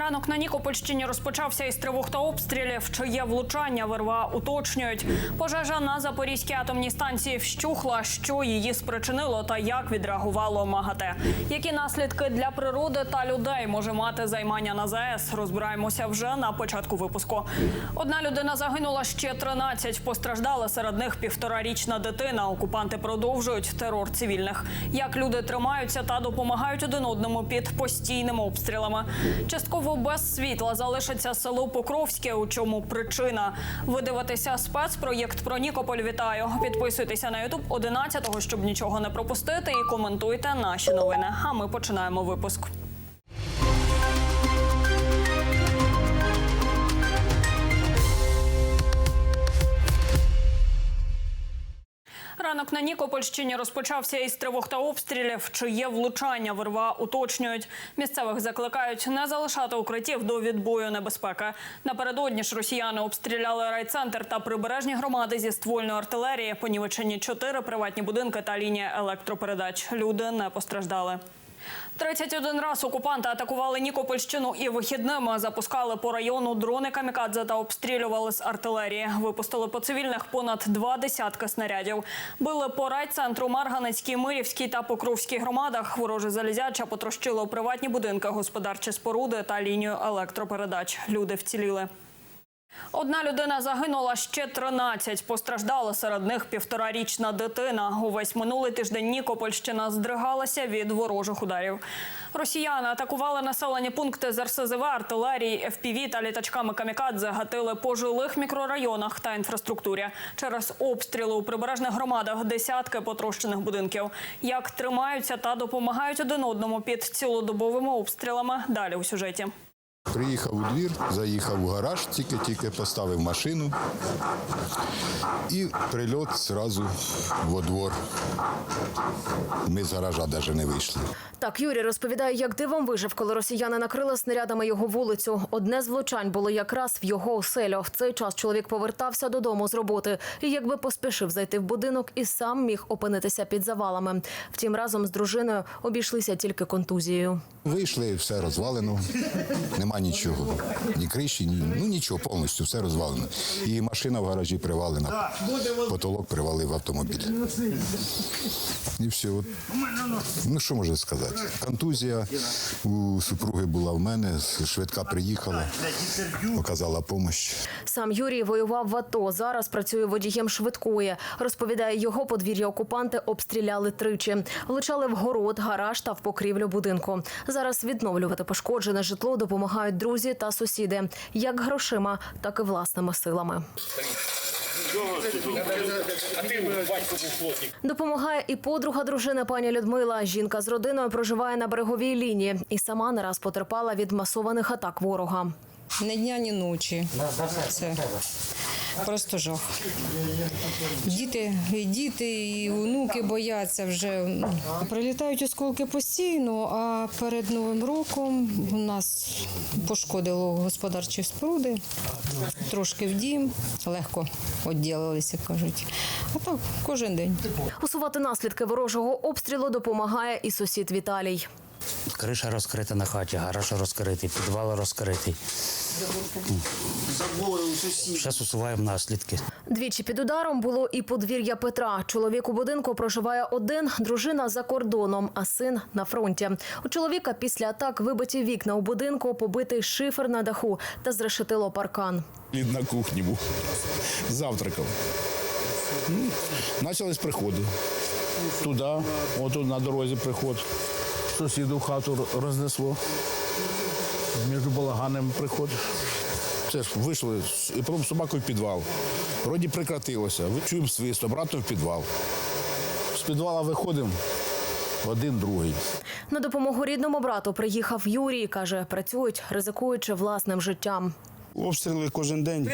Ранок на Нікопольщині розпочався із тривог та обстрілів. Чи є влучання ВРВА уточнюють. Пожежа на Запорізькій атомній станції вщухла. Що її спричинило та як відреагувало МАГАТЕ? Які наслідки для природи та людей може мати займання на ЗАЕС? Розбираємося вже на початку випуску. Одна людина загинула, ще 13 постраждали. Серед них півторарічна дитина. Окупанти продовжують терор цивільних. Як люди тримаються та допомагають один одному під постійними обстрілами. Частково без світла залишиться село Покровське. У чому причина? Ви дивитеся спецпроєкт про Нікополь. Вітаю. Підписуйтеся на Ютуб 11-го, щоб нічого не пропустити, і коментуйте наші новини. А ми починаємо випуск. Ранок на Нікопольщині розпочався із тривог та обстрілів. Чи є влучання вирва уточнюють. Місцевих закликають не залишати укриттів до відбою небезпеки. Напередодні ж росіяни обстріляли райцентр та прибережні громади зі ствольної артилерії. Понівечені чотири приватні будинки та лінія електропередач. Люди не постраждали. 31 раз окупанти атакували Нікопольщину і вихідними запускали по району дрони камікадзе та обстрілювали з артилерії. Випустили по цивільних понад два десятки снарядів. Били по райцентру Марганецькій, Мирівській та Покровській громадах. Вороже залізяча потрощило приватні будинки, господарчі споруди та лінію електропередач. Люди вціліли. Одна людина загинула, ще 13 постраждали. Серед них півторарічна дитина. Увесь минулий тиждень Нікопольщина здригалася від ворожих ударів. Росіяни атакували населені пункти з РСЗВ, артилерії, ФПВ та літачками камікадзе. Гатили по жилих мікрорайонах та інфраструктурі. Через обстріли у прибережних громадах десятки потрощених будинків. Як тримаються та допомагають один одному під цілодобовими обстрілами. Далі у сюжеті. Приїхав у двір, заїхав у гараж, тільки-тільки поставив машину і прильот зразу во двор. Ми з гаража навіть не вийшли. Так, Юрій розповідає, як дивом вижив, коли росіяни накрили снарядами його вулицю. Одне з влучань було якраз в його оселю. В цей час чоловік повертався додому з роботи і якби поспішив зайти в будинок і сам міг опинитися під завалами. Втім, разом з дружиною обійшлися тільки контузією. Вийшли, все розвалено, нема нічого. Ні криші, ні ну нічого, повністю все розвалено. І машина в гаражі привалена, потолок привалив автомобіль. І все. Ну що можна сказати? Контузія у супруги була в мене, швидка приїхала, оказала допомогу. Сам Юрій воював в АТО. Зараз працює водієм швидкої. Розповідає, його подвір'я окупанти обстріляли тричі. Влучали в город, гараж та в покрівлю будинку. Зараз відновлювати пошкоджене житло допомагають друзі та сусіди, як грошима, так і власними силами. Допомагає і подруга дружини пані Людмила. Жінка з родиною проживає на береговій лінії і сама не раз потерпала від масованих атак ворога. Ні дня, ні ночі. Це просто жах. Діти, діти, і онуки бояться вже. Прилітають осколки постійно, а перед Новим роком у нас пошкодило господарчі споруди, трошки в дім, легко відділилися, кажуть. А так кожен день. Усувати наслідки ворожого обстрілу допомагає і сусід Віталій. Криша розкрита на хаті, гараж розкритий, підвал розкритий. Зараз усуваємо наслідки. Двічі під ударом було і подвір'я Петра. Чоловік у будинку проживає один, дружина за кордоном, а син на фронті. У чоловіка після атак вибиті вікна у будинку, побитий шифер на даху та зрешетило паркан. Він на кухні був. Завтракав. Почались приходи. Туди, отут на дорозі приход. Сусіду хату рознесло. Між балаганами приход. Це ж вийшли і потім собакою в підвал. Вроді прекратилося. Чуємо свист, обратно в підвал. З підвала виходимо один, другий. На допомогу рідному брату приїхав Юрій. каже, працюють, ризикуючи власним життям. Обстріли кожен день.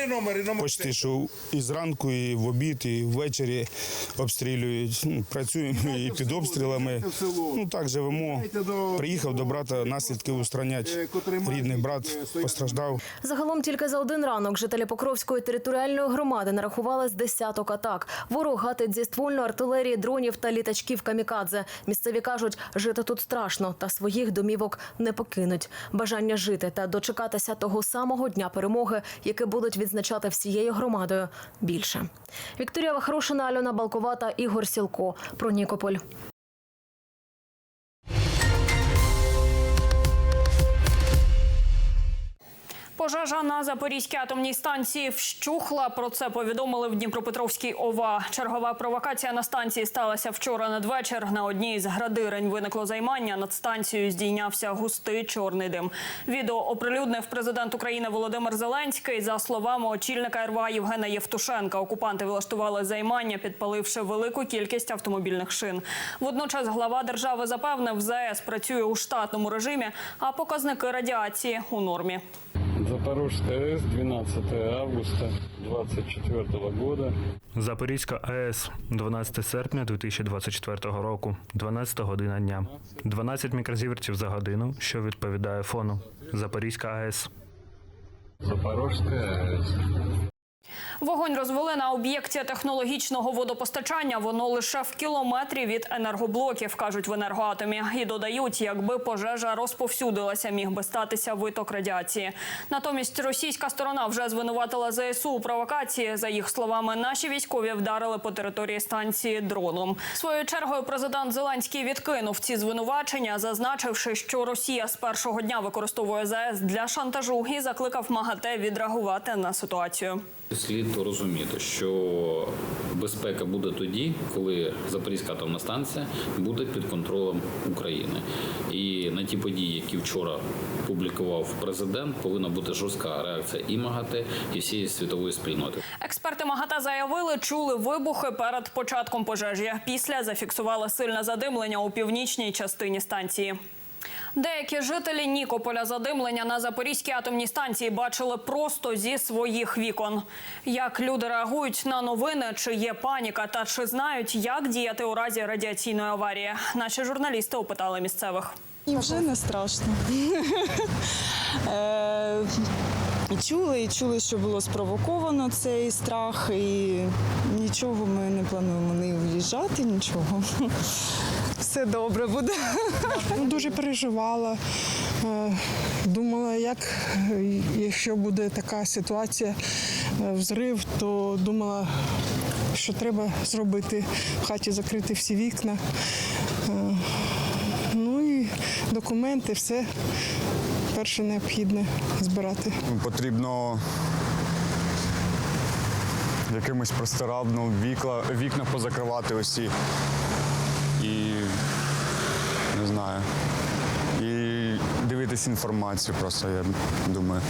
Почти що і зранку, і в обід, і ввечері обстрілюють. Ну, Працюємо і під обстрілами. Ну так живемо. Приїхав до брата наслідки устранять. Рідний брат постраждав. Загалом тільки за один ранок жителі Покровської територіальної громади нарахували з десяток атак. Ворог гатить зі ствольної артилерії, дронів та літачків камікадзе. Місцеві кажуть, жити тут страшно, та своїх домівок не покинуть. Бажання жити та дочекатися того самого дня перемоги, яке будуть відзначати всією громадою, більше. Вікторія Вахрушина, Альона Балкова та Ігор Сілко. Про Нікополь. Пожежа на Запорізькій атомній станції вщухла. Про це повідомили в Дніпропетровській ОВА. Чергова провокація на станції сталася вчора надвечір. На одній з градирень виникло займання. Над станцією здійнявся густий чорний дим. Відео оприлюднив президент України Володимир Зеленський. За словами очільника РВА Євгена Євтушенка, окупанти влаштували займання, підпаливши велику кількість автомобільних шин. Водночас глава держави запевнив, ЗАЕС працює у штатному режимі, а показники радіації у нормі. Запорожская АЭС 12 августа 2024 года. Запорізька АЕС 12 серпня 2024 року, 12 година дня. 12 мікрозівертів за годину, що відповідає фону. Запорізька АЕС. Запорожская АЭС. Вогонь розвели на об'єкті технологічного водопостачання. Воно лише в кілометрі від енергоблоків, кажуть в енергоатомі. І додають, якби пожежа розповсюдилася, міг би статися виток радіації. Натомість російська сторона вже звинуватила ЗСУ у провокації. За їх словами, наші військові вдарили по території станції дроном. Своєю чергою президент Зеленський відкинув ці звинувачення, зазначивши, що Росія з першого дня використовує ЗАЕС для шантажу і закликав МАГАТЕ відреагувати на ситуацію. Слід розуміти, що безпека буде тоді, коли Запорізька атомна станція буде під контролем України. І на ті події, які вчора публікував президент, повинна бути жорстка реакція і МАГАТЕ, і всієї світової спільноти. Експерти МАГАТЕ заявили, чули вибухи перед початком пожежі. Після зафіксували сильне задимлення у північній частині станції. Деякі жителі Нікополя задимлення на Запорізькій атомній станції бачили просто зі своїх вікон. Як люди реагують на новини, чи є паніка та чи знають, як діяти у разі радіаційної аварії? Наші журналісти опитали місцевих. Вже не страшно. Е, Чули і чули, що було спровоковано цей страх, і нічого ми не плануємо не в'їжджати, нічого. Все добре буде. Ну, Дуже переживала. Е, Думала, як якщо буде така ситуація, е, взрив, то думала, що треба зробити в хаті закрити всі вікна. Е, Ну і документи, все перше необхідне збирати. Потрібно якимось простирадно вікна, вікна позакривати усі. І не знаю. І дивитись інформацію просто, я думаю.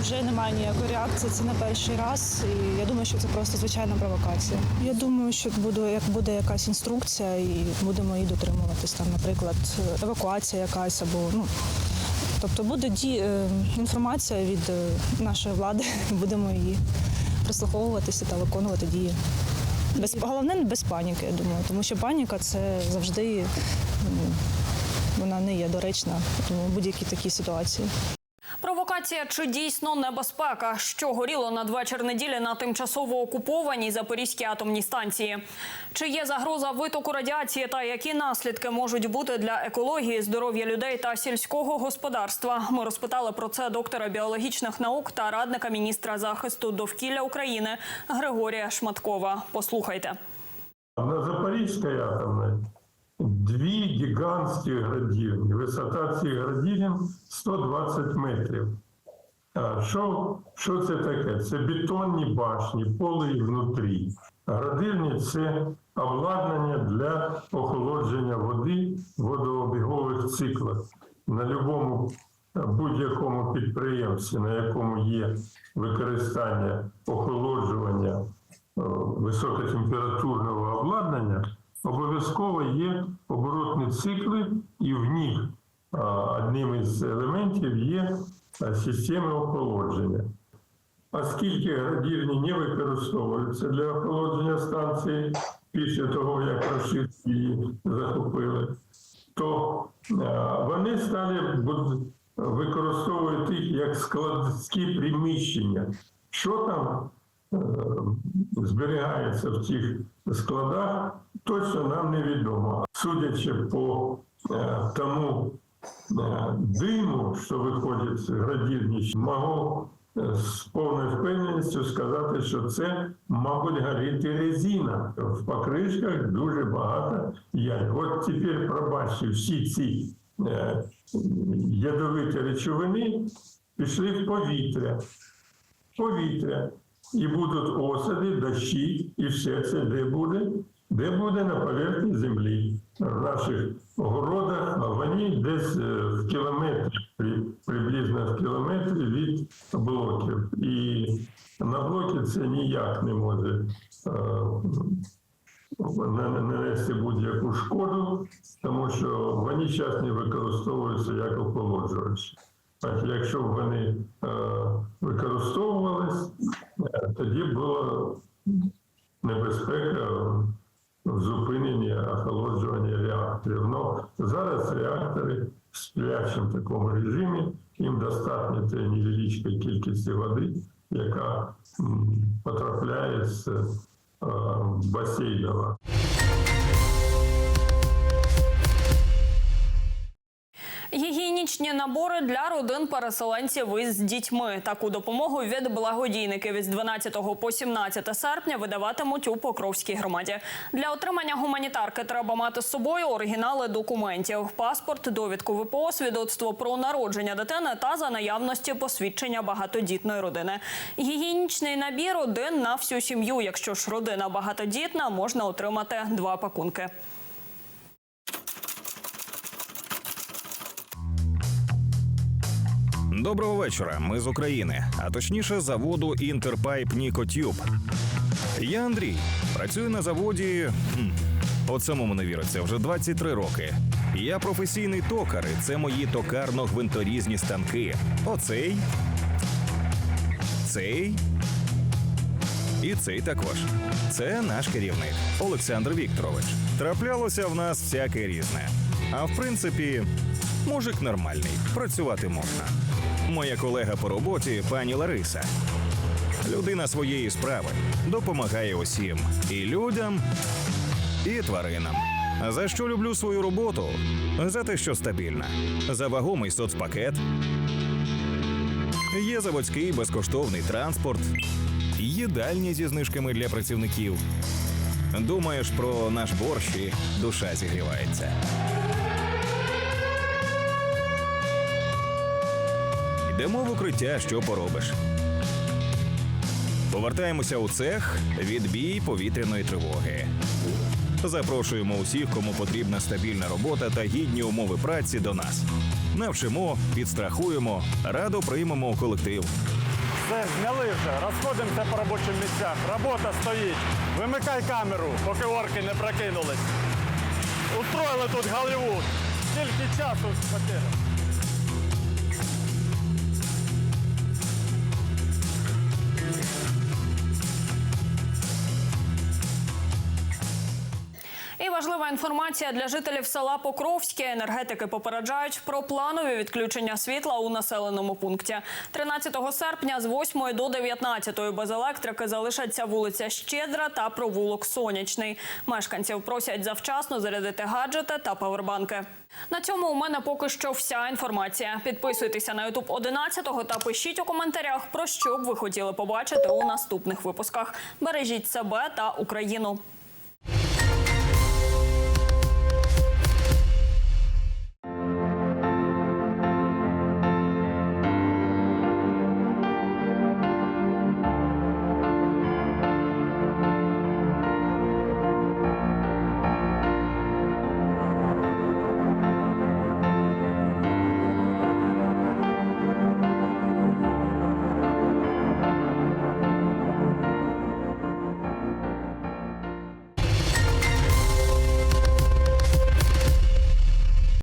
Вже немає ніякої реакції, це не перший раз. І я думаю, що це просто звичайна провокація. Я думаю, що буде, як буде якась інструкція, і будемо її дотримуватись. Там, наприклад, евакуація якась або ну. Тобто буде ді, е, інформація від е, нашої влади, будемо її прислуховуватися та виконувати дії. Без, головне без паніки, я думаю, тому що паніка це завжди вона не є доречна у будь-якій такій ситуації. Провокація чи дійсно небезпека? Що горіло надвечір неділі на тимчасово окупованій Запорізькій атомній станції? Чи є загроза витоку радіації та які наслідки можуть бути для екології, здоров'я людей та сільського господарства? Ми розпитали про це доктора біологічних наук та радника міністра захисту довкілля України Григорія Шматкова. Послухайте. На Запорізькій атомній дві гігантські градівні. Висота цих градівень 120 метрів. Що, що це таке? Це бетонні башні, поле і внутрі. Градивні це обладнання для охолодження води в водообігових циклах. На будь-якому будь-якому підприємстві, на якому є використання охолоджування е, високотемпературного обладнання, обов'язково є оборотні цикли, і в них одним із елементів є системи охолодження. оскільки градірні не використовуються для охолодження станції після того, як рашисти її захопили, то вони стали використовувати їх як складські приміщення. Що там е, зберігається в цих складах, точно нам невідомо. Судячи по е, тому е, диму, що виходить з градірніч, можу е, з повною впевненістю сказати, що це, мабуть, горить резина. В покришках дуже багато ядер. От тепер пробачте, всі ці ядовиті речовини пішли в повітря. Повітря. І будуть осади, дощі, і все це де буде? Де буде на поверхні землі, в наших огородах, а вони десь е, в кілометрі, при- приблизно в кілометрі від блоків. І на блоки це ніяк не може е, нанести будь-яку шкоду, тому що вони зараз не використовуються як охолоджувачі. Так, якщо б вони е, використовувались, тоді була небезпека в зупиненні охолоджування реакторів. Но зараз реактори в сплячому такому режимі, їм достатньо тієї невеличкої кількості води, яка потрапляє з е, басейнова. Гігієнічні набори для родин переселенців із дітьми. Таку допомогу від благодійників із 12 по 17 серпня видаватимуть у Покровській громаді. Для отримання гуманітарки треба мати з собою оригінали документів: паспорт, довідку ВПО, свідоцтво про народження дитини та за наявності посвідчення багатодітної родини. Гігієнічний набір один на всю сім'ю. Якщо ж родина багатодітна, можна отримати два пакунки. Доброго вечора. Ми з України, а точніше, заводу Інтерпайп Нікотюб. Я Андрій. Працюю на заводі. хм, самому не віриться, вже 23 роки. Я професійний токар, і це мої токарно-гвинторізні станки. Оцей. Цей. І цей також. Це наш керівник Олександр Вікторович. Траплялося в нас всяке різне. А в принципі, мужик нормальний, працювати можна. Моя колега по роботі, пані Лариса. Людина своєї справи допомагає усім і людям, і тваринам. За що люблю свою роботу? За те, що стабільна, за вагомий соцпакет. Є заводський безкоштовний транспорт, їдальні зі знижками для працівників. Думаєш про наш борщ і душа зігрівається. Йдемо в укриття, що поробиш. Повертаємося у цех, відбій повітряної тривоги. Запрошуємо усіх, кому потрібна стабільна робота та гідні умови праці до нас. Навчимо, підстрахуємо, радо приймемо у колектив. Все, зняли вже, розходимося по робочим місцях. Робота стоїть. Вимикай камеру, поки орки не прокинулись. Устроїли тут Голлівуд. Скільки часу потеряно. Важлива інформація для жителів села Покровське. Енергетики попереджають про планові відключення світла у населеному пункті. 13 серпня з 8 до 19 без електрики залишаться вулиця Щедра та провулок Сонячний. Мешканців просять завчасно зарядити гаджети та павербанки. На цьому у мене поки що вся інформація. Підписуйтеся на Ютуб 11 та пишіть у коментарях, про що б ви хотіли побачити у наступних випусках. Бережіть себе та Україну.